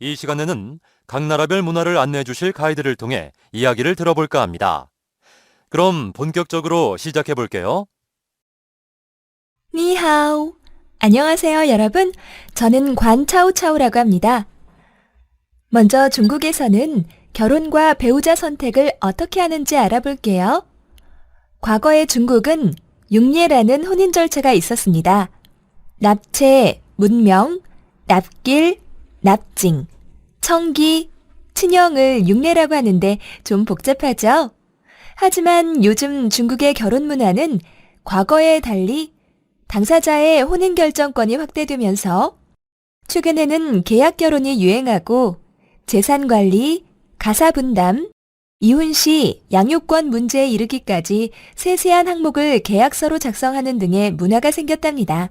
이 시간에는 각 나라별 문화를 안내해 주실 가이드를 통해 이야기를 들어볼까 합니다. 그럼 본격적으로 시작해 볼게요. 니하오. 안녕하세요, 여러분. 저는 관차오차오라고 합니다. 먼저 중국에서는 결혼과 배우자 선택을 어떻게 하는지 알아볼게요. 과거의 중국은 육례라는 혼인 절차가 있었습니다. 납체, 문명, 납길, 납징, 청기, 친형을 육례라고 하는데 좀 복잡하죠? 하지만 요즘 중국의 결혼 문화는 과거에 달리 당사자의 혼인 결정권이 확대되면서 최근에는 계약 결혼이 유행하고 재산 관리, 가사 분담, 이혼 시 양육권 문제에 이르기까지 세세한 항목을 계약서로 작성하는 등의 문화가 생겼답니다.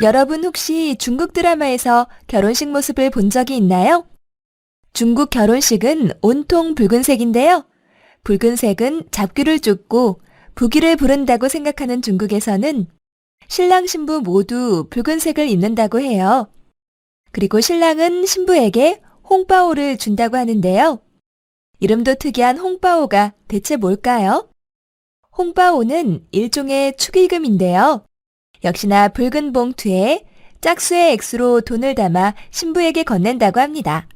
여러분 혹시 중국 드라마에서 결혼식 모습을 본 적이 있나요? 중국 결혼식은 온통 붉은색인데요. 붉은색은 잡귀를 쫓고 부귀를 부른다고 생각하는 중국에서는 신랑 신부 모두 붉은색을 입는다고 해요. 그리고 신랑은 신부에게 홍바오를 준다고 하는데요. 이름도 특이한 홍바오가 대체 뭘까요? 홍바오는 일종의 축의금인데요. 역시나 붉은 봉투에 짝수의 액수로 돈을 담아 신부에게 건넨다고 합니다.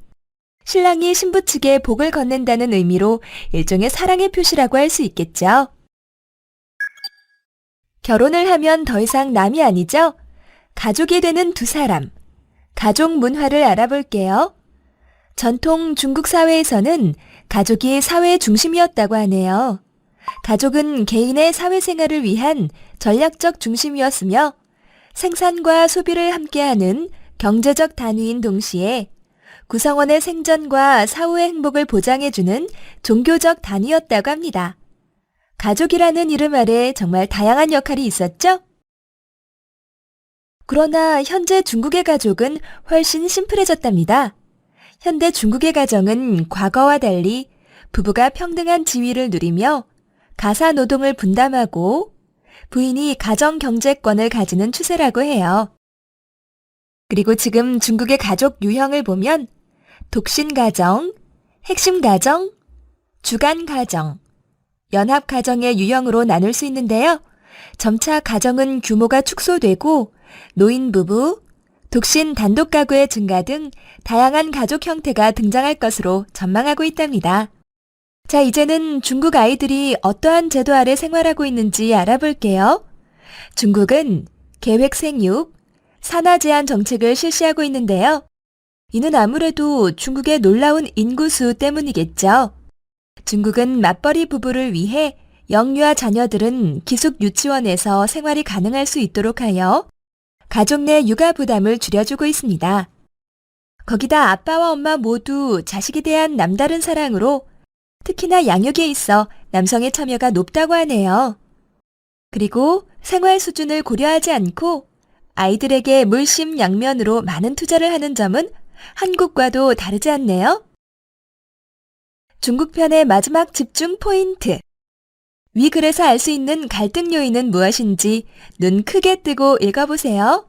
신랑이 신부 측에 복을 건넨다는 의미로 일종의 사랑의 표시라고 할 수 있겠죠. 결혼을 하면 더 이상 남이 아니죠? 가족이 되는 두 사람. 가족 문화를 알아볼게요. 전통 중국 사회에서는 가족이 사회 중심이었다고 하네요. 가족은 개인의 사회생활을 위한 전략적 중심이었으며 생산과 소비를 함께하는 경제적 단위인 동시에 구성원의 생존과 사후의 행복을 보장해주는 종교적 단위였다고 합니다. 가족이라는 이름 아래 정말 다양한 역할이 있었죠? 그러나 현재 중국의 가족은 훨씬 심플해졌답니다. 현대 중국의 가정은 과거와 달리 부부가 평등한 지위를 누리며 가사 노동을 분담하고 부인이 가정 경제권을 가지는 추세라고 해요. 그리고 지금 중국의 가족 유형을 보면 독신 가정, 핵심 가정, 주간 가정, 연합 가정의 유형으로 나눌 수 있는데요. 점차 가정은 규모가 축소되고 노인 부부, 독신 단독 가구의 증가 등 다양한 가족 형태가 등장할 것으로 전망하고 있답니다. 자, 이제는 중국 아이들이 어떠한 제도 아래 생활하고 있는지 알아볼게요. 중국은 계획 생육, 산하 제한 정책을 실시하고 있는데요. 이는 아무래도 중국의 놀라운 인구수 때문이겠죠. 중국은 맞벌이 부부를 위해 영유아 자녀들은 기숙 유치원에서 생활이 가능할 수 있도록 하여 가족 내 육아 부담을 줄여주고 있습니다. 거기다 아빠와 엄마 모두 자식에 대한 남다른 사랑으로 특히나 양육에 있어 남성의 참여가 높다고 하네요. 그리고 생활 수준을 고려하지 않고 아이들에게 물심 양면으로 많은 투자를 하는 점은 한국과도 다르지 않네요. 중국 편의 마지막 집중 포인트. 위 글에서 알 수 있는 갈등 요인은 무엇인지 눈 크게 뜨고 읽어보세요.